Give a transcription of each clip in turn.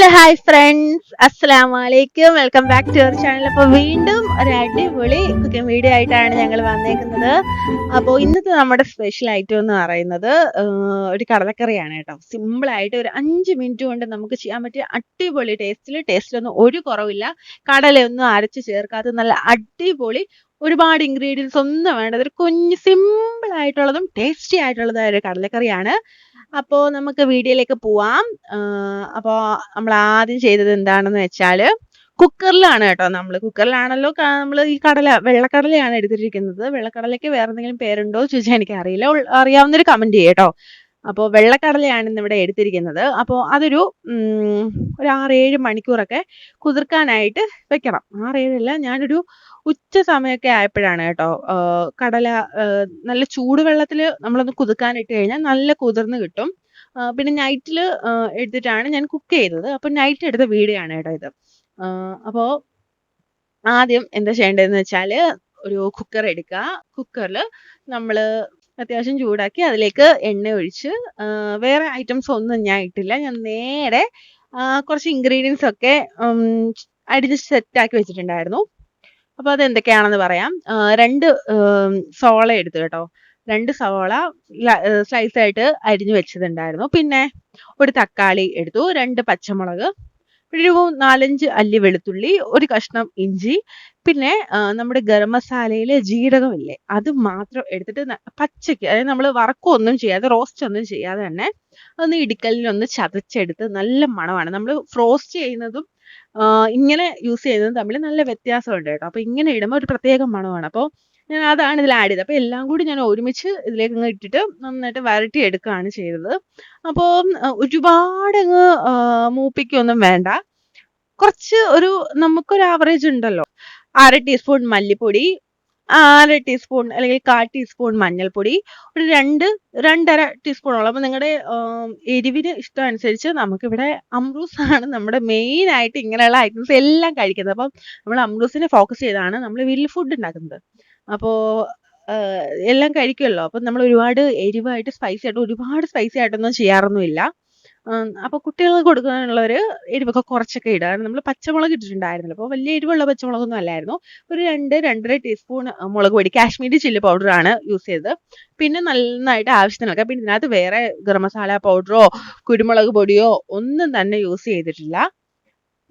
Hello hi friends അസ്സാം വലൈക്കും welcome back to our channel അപ്പോൾ വീണ്ടും ഒരു അടിപൊളി കുക്കിംഗ് വീഡിയോ ആയിട്ടാണ് ഞങ്ങൾ വന്നേക്കുന്നത്. അപ്പോൾ ഇന്നത്തെ നമ്മുടെ സ്പെഷ്യൽ ഐറ്റം എന്ന് പറയുന്നത് ഒരു കടലക്കറിയാണ് കേട്ടോ. സിമ്പിൾ ആയിട്ട് ഒരു അഞ്ച് മിനിറ്റ് കൊണ്ട് നമുക്ക് ചെയ്യാൻ പറ്റിയ അടിപൊളി ടേസ്റ്റിൽ ടേസ്റ്റിലൊന്നും ഒരു കുറവില്ല. കടലയൊന്നും അരച്ച് ചേർക്കാത്ത നല്ല അടിപൊളി ഒരുപാട് ഇൻഗ്രീഡിയൻസ് ഒന്നും വേണ്ടത് ഒരു കുഞ്ഞ് സിമ്പിൾ ആയിട്ടുള്ളതും ടേസ്റ്റി ആയിട്ടുള്ളതായ ഒരു കടലക്കറിയാണ്. അപ്പോൾ നമുക്ക് വീഡിയോയിലേക്ക് പോവാം. അപ്പോൾ നമ്മൾ ആദ്യം ചെയ്തത് എന്താണെന്ന് വെച്ചാൽ കുക്കറിലാണ് കേട്ടോ നമ്മൾ കുക്കറിലാണല്ലോ നമ്മൾ ഈ കടല വെള്ളക്കടലയാണ് എടുത്തിരിക്കുന്നത്. വെള്ളക്കടലയ്ക്ക് വേറെ എന്തെങ്കിലും പേരുണ്ടോ ചോദിച്ചാൽ എനിക്ക് അറിയില്ല അറിയാവുന്നൊരു കമന്റ് ചെയ്യട്ടോ അപ്പോൾ വെള്ളക്കടലയാണ് ഇന്ന് ഇവിടെ എടുത്തിരിക്കുന്നത്. അപ്പോൾ അതൊരു ഒരു ആറേഴ് മണിക്കൂറൊക്കെ കുതിർക്കാനായിട്ട് വെക്കണം. ആറേഴല്ല ഞാനൊരു ഉച്ച സമയമൊക്കെ ആയപ്പോഴാണ് കേട്ടോ. കടല നല്ല ചൂടുവെള്ളത്തിൽ നമ്മളൊന്ന് കുതിർക്കാൻ ഇട്ട് കഴിഞ്ഞാൽ നല്ല കുതിർന്ന് കിട്ടും. പിന്നെ നൈറ്റിൽ എടുത്തിട്ടാണ് ഞാൻ കുക്ക് ചെയ്തത്. അപ്പോൾ നൈറ്റ് എടുത്ത വീഡിയോ ആണ് കേട്ടോ ഇത്. അപ്പോൾ ആദ്യം എന്താ ചെയ്യേണ്ടതെന്ന് വെച്ചാൽ ഒരു കുക്കർ എടുക്കുക. കുക്കറിൽ നമ്മൾ അത്യാവശ്യം ചൂടാക്കി അതിലേക്ക് എണ്ണ ഒഴിച്ച് വേറെ ഐറ്റംസ് ഒന്നും ഞാൻ ഇട്ടില്ല. ഞാൻ നേരെ കുറച്ച് ഇൻഗ്രീഡിയൻസ് ഒക്കെ അടിച്ച് സെറ്റാക്കി വെച്ചിട്ടുണ്ടായിരുന്നു. അപ്പോൾ അത് എന്തൊക്കെയാണെന്ന് പറയാം. രണ്ട് സോള എടുത്തു കേട്ടോ. രണ്ട് സവാള സ്ലൈസ് ആയിട്ട് അരിഞ്ഞു വെച്ചിട്ടുണ്ടായിരുന്നു പിന്നെ ഒരു തക്കാളി എടുത്തു രണ്ട് പച്ചമുളക് ഒരു നാലഞ്ച് അല്ലി വെളുത്തുള്ളി ഒരു കഷ്ണം ഇഞ്ചി പിന്നെ നമ്മുടെ ഗരം മസാലയിലെ ജീരകമില്ലേ അത് മാത്രം എടുത്തിട്ട് പച്ചയ്ക്ക് അതായത് നമ്മൾ വറക്കൊന്നും ചെയ്യാതെ റോസ്റ്റ് ഒന്നും ചെയ്യാതെ തന്നെ ഒന്ന് ഇടിക്കലിലൊന്ന് ചതച്ചെടുത്ത് നല്ല മണമാണ്. നമ്മൾ ഫ്രോസ്റ്റ് ചെയ്യുന്നതും ഇങ്ങനെ യൂസ് ചെയ്യുന്നതും തമ്മിൽ നല്ല വ്യത്യാസമുണ്ട് കേട്ടോ. അപ്പൊ ഇങ്ങനെ ഇടുമ്പോൾ ഒരു പ്രത്യേക മണമാണ്. അപ്പോൾ ഞാൻ അതാണ് ഇതിൽ ആഡ് ചെയ്തത്. അപ്പോൾ എല്ലാം കൂടി ഞാൻ ഒരുമിച്ച് ഇതിലേക്ക് അങ്ങ് ഇട്ടിട്ട് നന്നായിട്ട് വരട്ടി എടുക്കുകയാണ് ചെയ്തത് അപ്പോൾ ഒരുപാട് അങ്ങ് മൂപ്പിക്കൊന്നും വേണ്ട. കുറച്ച് ഒരു നമുക്കൊരു ആവറേജ് ഉണ്ടല്ലോ. അര ടീസ്പൂൺ മല്ലിപ്പൊടി അര ടീസ്പൂൺ അല്ലെങ്കിൽ കാൽ ടീസ്പൂൺ മഞ്ഞൾപ്പൊടി ഒരു രണ്ട് രണ്ടര ടീസ്പൂണോളം അപ്പോൾ നിങ്ങളുടെ എരിവിന് ഇഷ്ടം അനുസരിച്ച് നമുക്കിവിടെ അമ്രൂസ് ആണ് നമ്മുടെ മെയിൻ ആയിട്ട് ഇങ്ങനെയുള്ള ഐറ്റംസ് എല്ലാം കഴിക്കുന്നത്. അപ്പം നമ്മൾ അമ്രൂസിനെ ഫോക്കസ് ചെയ്താണ് നമ്മൾ വീട്ടിൽ ഫുഡ് ഉണ്ടാക്കുന്നത്. അപ്പോൾ എല്ലാം കഴിക്കുമല്ലോ അപ്പം നമ്മൾ ഒരുപാട് എരിവായിട്ട് സ്പൈസി ആയിട്ട് ഒരുപാട് സ്പൈസി ആയിട്ടൊന്നും ചെയ്യാറൊന്നുമില്ല. അപ്പൊ കുട്ടികൾക്ക് കൊടുക്കാനുള്ള ഒരു എരിവൊക്കെ കുറച്ചൊക്കെ ഇടുക. കാരണം നമ്മൾ പച്ചമുളക് ഇട്ടിട്ടുണ്ടായിരുന്നില്ല. അപ്പോൾ വലിയ എരിവുള്ള പച്ചമുളകൊന്നും അല്ലായിരുന്നു. ഒരു രണ്ട് രണ്ടര ടീസ്പൂൺ മുളക് പൊടി. കാശ്മീരി ചില്ലി പൗഡർ ആണ് യൂസ് ചെയ്തത്. പിന്നെ നന്നായിട്ട് ആവശ്യത്തിന് ആവശ്യത്തിനൊക്കെ പിന്നെ ഇതിനകത്ത് വേറെ ഗരം മസാല പൗഡറോ കുരുമുളക് പൊടിയോ ഒന്നും തന്നെ യൂസ് ചെയ്തിട്ടില്ല.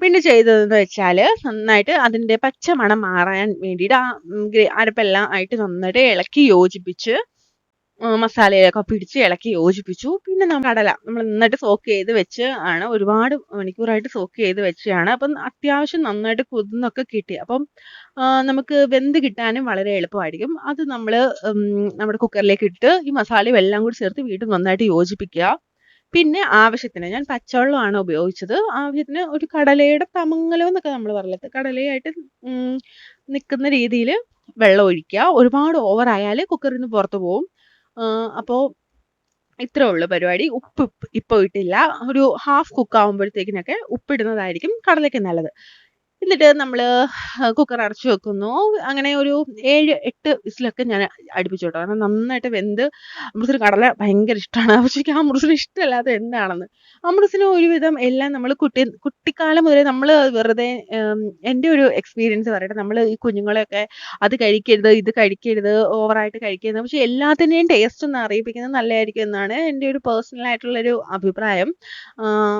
പിന്നെ ചെയ്തതെന്ന് വെച്ചാൽ നന്നായിട്ട് അതിന്റെ പച്ച മണം മാറാൻ വേണ്ടിയിട്ട് ആ അരപ്പെല്ലാം ആയിട്ട് നന്നായിട്ട് ഇളക്കി യോജിപ്പിച്ച് മസാലയിലൊക്കെ പിടിച്ച് ഇളക്കി യോജിപ്പിച്ചു. പിന്നെ നമ്മൾ കടല നമ്മൾ നന്നായിട്ട് സോക്ക് ചെയ്ത് വെച്ച് ആണ് ഒരുപാട് മണിക്കൂറായിട്ട് സോക്ക് ചെയ്ത് വെച്ചാണ്. അപ്പം അത്യാവശ്യം നന്നായിട്ട് കുതിർന്നൊക്കെ കിട്ടി. അപ്പം നമുക്ക് വെന്ത് കിട്ടാനും വളരെ എളുപ്പമായിരിക്കും. അത് നമ്മൾ നമ്മുടെ കുക്കറിലേക്ക് ഇട്ട് ഈ മസാലയും എല്ലാം കൂടി ചേർത്ത് വീണ്ടും നന്നായിട്ട് യോജിപ്പിക്കുക. പിന്നെ ആവശ്യത്തിന് ഞാൻ പച്ചവെള്ളമാണ് ഉപയോഗിച്ചത്. ആവശ്യത്തിന് ഒരു കടലയുടെ തമങ്ങലോ എന്നൊക്കെ നമ്മൾ പറയലത്. കടലയായിട്ട് നിൽക്കുന്ന രീതിയിൽ വെള്ളം ഒഴിക്കുക. ഒരുപാട് ഓവർ കുക്കറിൽ നിന്ന് പുറത്തു പോകും അപ്പോൾ ഇത്രേ ഉള്ളൂ പരിപാടി. ഉപ്പ് ഇപ്പ- ഇട്ടില്ല. ഒരു ഹാഫ് കുക്ക് ആകുമ്പോഴത്തേക്കിനൊക്കെ ഉപ്പിടുന്നതായിരിക്കും കടലയ്ക്ക് നല്ലത്. എന്നിട്ട് നമ്മൾ കുക്കർ അടച്ചു വെക്കുന്നു. അങ്ങനെ ഒരു ഏഴ് എട്ട് വിസിലൊക്കെ ഞാൻ അടുപ്പിച്ചു കേട്ടോ. കാരണം നന്നായിട്ട് വെന്ത് അമൃതസിന് കടല ഭയങ്കര ഇഷ്ടമാണ് പക്ഷേ ആ അമൃതസിന് ഇഷ്ടമല്ലാത്ത എന്താണെന്ന്. അമൃതസിന് ഒരുവിധം എല്ലാം നമ്മൾ കുട്ടി കുട്ടിക്കാലം മുതലേ നമ്മൾ വെറുതെ എന്റെ ഒരു എക്സ്പീരിയൻസ് പറയട്ടെ. നമ്മൾ ഈ കുഞ്ഞുങ്ങളെയൊക്കെ അത് കഴിക്കരുത് ഇത് കഴിക്കരുത് ഓവറായിട്ട് കഴിക്കരുത്. പക്ഷെ എല്ലാത്തിന്റെയും ടേസ്റ്റ് ഒന്ന് അറിയിപ്പിക്കുന്നത് നല്ലതായിരിക്കും എന്നാണ് എന്റെ ഒരു പേഴ്സണൽ ആയിട്ടുള്ളൊരു അഭിപ്രായം.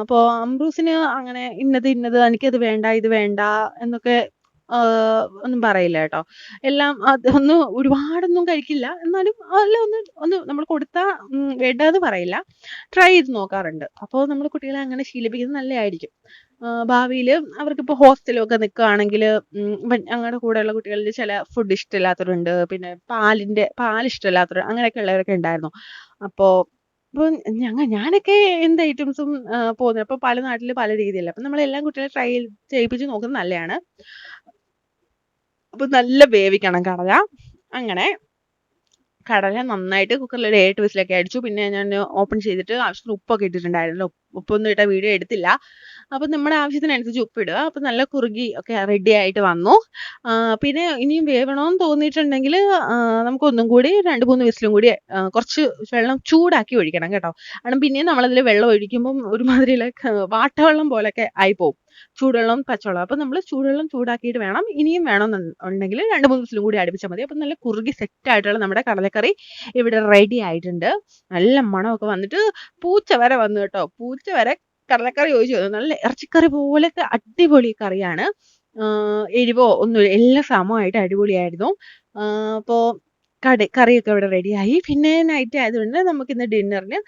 അപ്പോൾ അംബ്രൂസിന് അങ്ങനെ ഇന്നത് ഇന്നത് എനിക്കത് വേണ്ട ഇത് വേണ്ട എന്നൊക്കെ ഒന്നും പറയില്ല കേട്ടോ. എല്ലാം ഒന്ന് ഒരുപാടൊന്നും കഴിക്കില്ല. എന്നാലും എല്ലാം ഒന്ന് ഒന്ന് നമ്മൾ കൊടുത്താൽ വേണ്ടാന്ന് പറയില്ല. ട്രൈ ചെയ്ത് നോക്കാറുണ്ട്. അപ്പോൾ നമ്മൾ കുട്ടികളെ അങ്ങനെ ശീലിപ്പിക്കുന്നത് നല്ലതായിരിക്കും. ഭാവിയിൽ അവർക്കിപ്പോൾ ഹോസ്റ്റലൊക്കെ നിൽക്കുകയാണെങ്കിൽ ഞങ്ങളുടെ കൂടെയുള്ള കുട്ടികളിൽ ചില ഫുഡ് ഇഷ്ടമില്ലാത്തവരുണ്ട്. പിന്നെ പാലിന്റെ പാൽ ഇഷ്ടമില്ലാത്തവർ അങ്ങനെയൊക്കെ ഉള്ളവരൊക്കെ ഉണ്ടായിരുന്നു. അപ്പോൾ അപ്പോൾ ഞങ്ങ ഞാനൊക്കെ എന്ത് ഐറ്റംസും പോകുന്നത് അപ്പൊ പല നാട്ടിലും പല രീതിയല്ല അപ്പൊ നമ്മളെല്ലാം കുട്ടികളെ ട്രൈ ചെയ്യിപ്പിച്ച് നോക്കുന്നത് നല്ലതാണ് അപ്പൊ നല്ല വേവിക്കണം കടല. അങ്ങനെ കടല നന്നായിട്ട് കുക്കറിൽ ഒരു whistle വിസിലൊക്കെ അടിച്ചു. പിന്നെ ഞാൻ ഓപ്പൺ ചെയ്തിട്ട് ആവശ്യത്തിന് ഉപ്പൊക്കെ ഇട്ടിട്ടുണ്ടായിരുന്നല്ലോ. ഉപ്പൊന്നും ഇട്ട വീഡിയോ എടുത്തില്ല. അപ്പം നമ്മുടെ ആവശ്യത്തിനനുസരിച്ച് ഉപ്പിടുക. അപ്പം നല്ല കുറുകി ഒക്കെ റെഡി ആയിട്ട് വന്നു. പിന്നെ ഇനിയും വേവണമെന്ന് തോന്നിയിട്ടുണ്ടെങ്കിൽ നമുക്ക് ഒന്നും കൂടി രണ്ട് മൂന്ന് വിസിലും കൂടി കുറച്ച് വെള്ളം ചൂടാക്കി ഒഴിക്കണം കേട്ടോ. കാരണം പിന്നെയും നമ്മളതിൽ വെള്ളം ഒഴിക്കുമ്പം ഒരുമാതിരി വാട്ടവെള്ളം പോലെയൊക്കെ ആയിപ്പോവും. ചൂടുവെള്ളം പച്ചവെള്ളം. അപ്പം നമ്മൾ ചൂടുവെള്ളം ചൂടാക്കിയിട്ട് വേണം. ഇനിയും വേണമെന്നുണ്ടെങ്കിൽ രണ്ട് മൂന്ന് വിസിലും കൂടി അടുപ്പിച്ചാൽ മതി. അപ്പം നല്ല കുറുകി സെറ്റ് ആയിട്ടുള്ള നമ്മുടെ കടലക്കറി ഇവിടെ റെഡി ആയിട്ടുണ്ട്. നല്ല മണമൊക്കെ വന്നിട്ട് പൂച്ച വരെ വന്നു കേട്ടോ. പൂച്ച വരെ കടലക്കറി ചോദിച്ചു നല്ല ഇറച്ചിക്കറി പോലത്തെ അടിപൊളി കറിയാണ്. എരിവോ ഒന്നും എല്ലാം സമമായിട്ട് അടിപൊളിയായിരുന്നു. ആഹ് അപ്പോ കടി കറിയൊക്കെ ഇവിടെ റെഡിയായി. പിന്നെ നൈറ്റ് ആയതുകൊണ്ട് നമുക്ക് ഇന്ന് ഡിന്നറിന്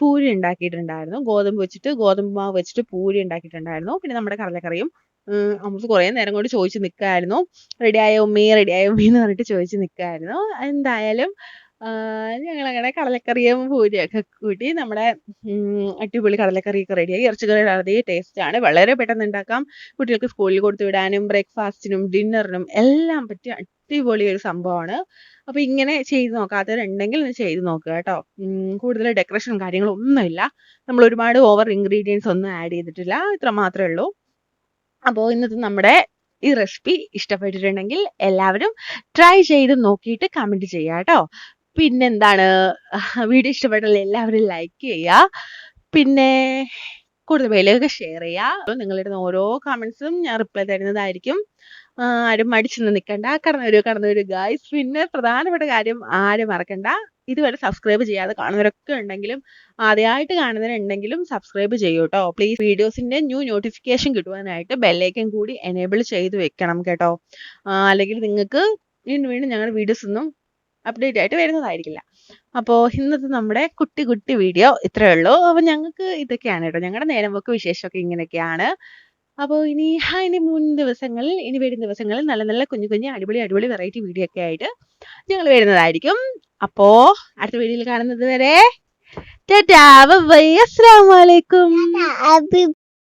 പൂരി ഉണ്ടാക്കിയിട്ടുണ്ടായിരുന്നു. ഗോതമ്പ് വെച്ചിട്ട് ഗോതമ്പ് മാവ് വെച്ചിട്ട് പൂരി ഉണ്ടാക്കിയിട്ടുണ്ടായിരുന്നു. പിന്നെ നമ്മുടെ കടലക്കറിയും അമ്മൂസ് കുറേ നേരം കൊണ്ട് ചോദിച്ചു നിൽക്കായിരുന്നു റെഡിയായോ ഉമ്മി? റെഡിയായോ ഉമ്മി? എന്ന് പറഞ്ഞിട്ട് ചോദിച്ചു നിൽക്കായിരുന്നു എന്തായാലും ഞങ്ങൾ അങ്ങനെ കടലക്കറിയും പൂരിയൊക്കെ കൂട്ടി നമ്മുടെ അടിപൊളി കടലക്കറിയൊക്കെ റെഡിയായി ഇറച്ചിക്കറി അതേ ആണ്. വളരെ പെട്ടെന്ന് ഉണ്ടാക്കാം. കുട്ടികൾക്ക് സ്കൂളിൽ കൊടുത്തു വിടാനും ബ്രേക്ക്ഫാസ്റ്റിനും ഡിന്നറിനും എല്ലാം പറ്റിയ അടിപൊളി ഒരു സംഭവമാണ്. അപ്പോൾ ഇങ്ങനെ ചെയ്ത് നോക്കാത്തവരുണ്ടെങ്കിൽ ഒന്ന് ചെയ്ത് നോക്കുക കേട്ടോ. കൂടുതൽ ഡെക്കറേഷനും കാര്യങ്ങളും ഒന്നുമില്ല നമ്മൾ ഒരുപാട് ഓവർ ഇൻഗ്രീഡിയൻസ് ഒന്നും ആഡ് ചെയ്തിട്ടില്ല. ഇത്ര മാത്രമേ ഉള്ളൂ. അപ്പോൾ ഇന്നത്തെ നമ്മുടെ ഈ റെസിപ്പി ഇഷ്ടപ്പെട്ടിട്ടുണ്ടെങ്കിൽ എല്ലാവരും ട്രൈ ചെയ്ത് നോക്കിയിട്ട് കമന്റ് ചെയ്യുക കേട്ടോ. പിന്നെന്താണ്? വീഡിയോ ഇഷ്ടപ്പെട്ടാൽ എല്ലാവരും ലൈക്ക് ചെയ്യുക. പിന്നെ കൂടുതൽ വിലയൊക്കെ ഷെയർ ചെയ്യുക. നിങ്ങളിടുന്ന ഓരോ കമൻസും ഞാൻ റിപ്ലൈ തരുന്നതായിരിക്കും. ആരും മടിച്ചൊന്നും നിൽക്കണ്ട. കടന്നു വരൂ ഗായ്സ് പിന്നെ പ്രധാനപ്പെട്ട കാര്യം ആരും മറക്കണ്ട. ഇതുവരെ സബ്സ്ക്രൈബ് ചെയ്യാതെ കാണുന്നവരൊക്കെ ഉണ്ടെങ്കിലും ആദ്യമായിട്ട് കാണുന്നവരുണ്ടെങ്കിലും സബ്സ്ക്രൈബ് ചെയ്യൂ കേട്ടോ പ്ലീസ് വീഡിയോസിന്റെ ന്യൂ നോട്ടിഫിക്കേഷൻ കിട്ടുവാനായിട്ട് ബെല്ലൈക്കൻ കൂടി എനേബിൾ ചെയ്ത് വെക്കണം കേട്ടോ. അല്ലെങ്കിൽ നിങ്ങൾക്ക് വീണ്ടും വീണ്ടും ഞങ്ങളുടെ വീഡിയോസ് ഒന്നും അപ്ഡേറ്റ് ആയിട്ട് വരുന്നതായിരിക്കില്ല. അപ്പോൾ ഇന്നത്തെ നമ്മുടെ കുട്ടി കുട്ടി വീഡിയോ ഇത്രയേ ഉള്ളൂ. അപ്പോൾ ഞങ്ങൾക്ക് ഇതൊക്കെയാണ് കേട്ടോ. ഞങ്ങളുടെ നേരം പോക്ക് വിശേഷമൊക്കെ ഇങ്ങനെയൊക്കെയാണ്. അപ്പോൾ ഇനി ആ, ഇനി മുൻ ദിവസങ്ങളിൽ ഇനി വരും ദിവസങ്ങളിൽ നല്ല നല്ല കുഞ്ഞു കുഞ്ഞു അടിപൊളി അടിപൊളി വെറൈറ്റി വീഡിയോ ഒക്കെ ആയിട്ട് ഞങ്ങൾ വരുന്നതായിരിക്കും. അപ്പോ അടുത്ത വീഡിയോയിൽ കാണുന്നത് വരെ ടാറ്റാ ബൈ അസ്സലാമു അലൈക്കും. Happy